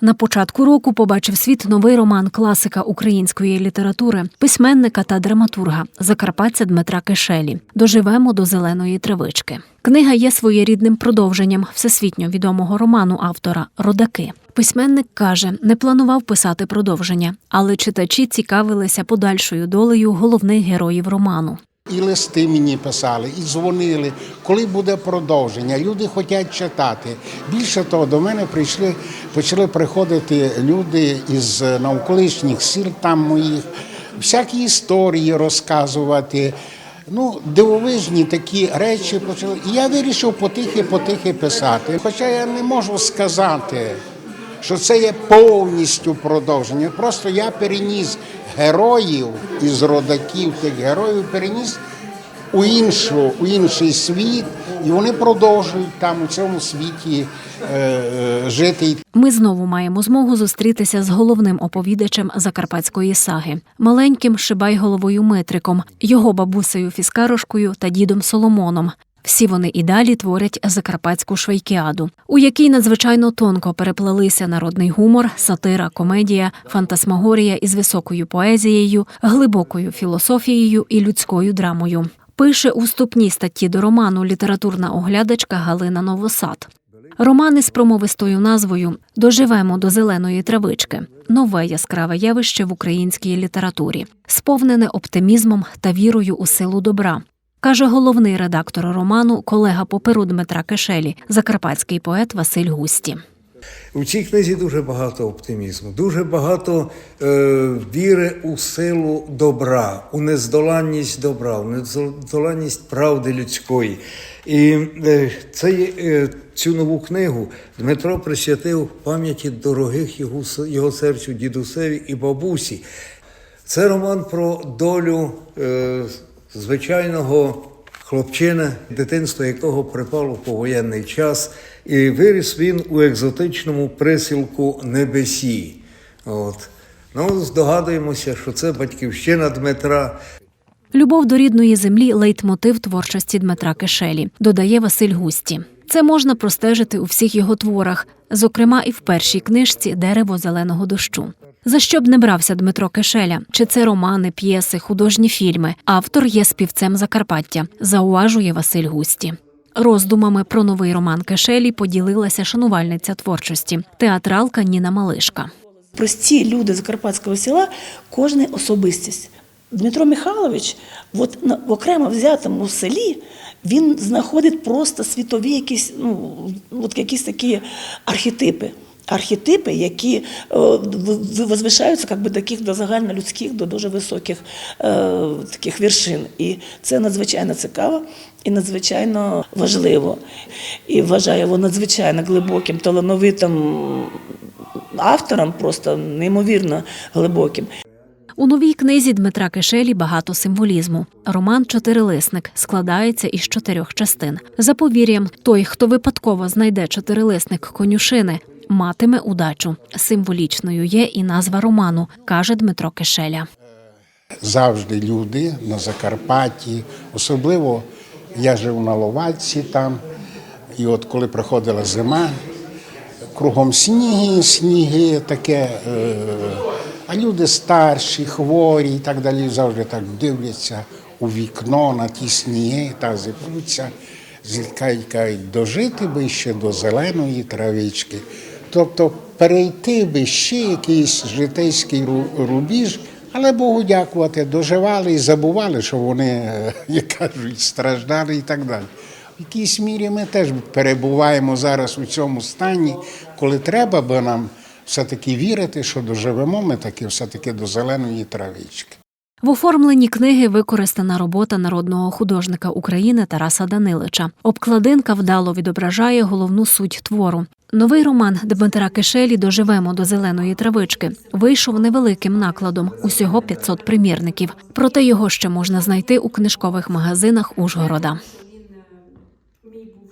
На початку року побачив світ новий роман класика української літератури, письменника та драматурга Закарпатця Дмитра Кишелі. Доживемо до зеленої тривички. Книга є своєрідним продовженням всесвітньо відомого роману автора Родаки. Письменник каже, не планував писати продовження, але читачі цікавилися подальшою долею головних героїв роману. І листи мені писали, і дзвонили, коли буде продовження. Люди хочуть читати. Більше того, до мене прийшли, почали приходити люди із навколишніх сіл там моїх, всякі історії розказувати. Ну, дивовижні такі речі почали. І я вирішив потихи-потихи писати. Хоча я не можу сказати, що це є повністю продовження. Просто я переніс героїв із родаків тих героїв, переніс у іншу, у інший світ, і вони продовжують там у цьому світі е, е, жити. Ми знову маємо змогу зустрітися з головним оповідачем закарпатської саги, маленьким шибайголовою Митриком, його бабусею Фіскарошкою та дідом Соломоном. Всі вони і далі творять закарпатську швейкіаду, у якій надзвичайно тонко переплелися народний гумор, сатира, комедія, фантасмагорія із високою поезією, глибокою філософією і людською драмою. Пише у вступній статті до роману літературна оглядачка Галина Новосад. Романи з промовистою назвою Доживемо до зеленої травички нове яскраве явище в українській літературі, сповнене оптимізмом та вірою у силу добра. Каже головний редактор роману, колега по перу Дмитра Кишелі, закарпатський поет Василь Густі. У цій книзі дуже багато оптимізму, дуже багато е, віри у силу добра, у нездоланність добра, у нездоланність правди людської. І е, це, е, цю нову книгу Дмитро присвятив пам'яті дорогих його, його серцю дідусеві і бабусі. Це роман про долю е, звичайного хлопчина, дитинство якого припало в повоєнний час, і виріс він у екзотичному присілку Небесі. От. Ну, здогадуємося, що це батьківщина Дмитра. Любов до рідної землі лейтмотив творчості Дмитра Кишелі, додає Василь Густі. Це можна простежити у всіх його творах, зокрема і в першій книжці Дерево зеленого дощу. За що б не брався Дмитро Кишеля, чи це романи, п'єси, художні фільми. Автор є співцем Закарпаття, зауважує Василь Густі. Роздумами про новий роман Кишелі поділилася шанувальниця творчості, театралка Ніна Малишка. прості люди Закарпатського села, кожен особистість. Дмитро Михайлович, от на окремо взятому селі, він знаходить просто світові якісь, ну, от якісь такі архетипи. Архетипи, які е, в- в- возвишаються як би, таких до загальнолюдських, до дуже високих е, таких вершин. І це надзвичайно цікаво і надзвичайно важливо. І вважаю його надзвичайно глибоким, талановитим автором, просто неймовірно глибоким. У новій книзі Дмитра Кишелі багато символізму. Роман Чотирилисник складається із чотирьох частин. За повір'ям, той, хто випадково знайде чотирилисник конюшини, матиме удачу. Символічною є і назва роману, каже Дмитро Кишеля. завжди люди на Закарпатті. Особливо я жив на Ловатці там. І от коли приходила зима, кругом сніги, сніги таке. Е, а люди старші, хворі і так далі завжди так дивляться у вікно на ті сніги та зіпруться, зіткають, кажуть, дожити би ще до зеленої травички. Тобто перейти би ще якийсь житейський рубіж, але Богу дякувати, доживали і забували, що вони, е, як кажуть, страждали і так далі. В якійсь мірі ми теж перебуваємо зараз у цьому стані, коли треба би нам все-таки вірити, що доживемо ми таки все-таки до зеленої травички. В оформленні книги використана робота народного художника України Тараса Данилича. Обкладинка вдало відображає головну суть твору. Новий роман Дмитра Кишелі Доживемо до зеленої травички вийшов невеликим накладом, усього 500 примірників. Проте його ще можна знайти у книжкових магазинах Ужгорода.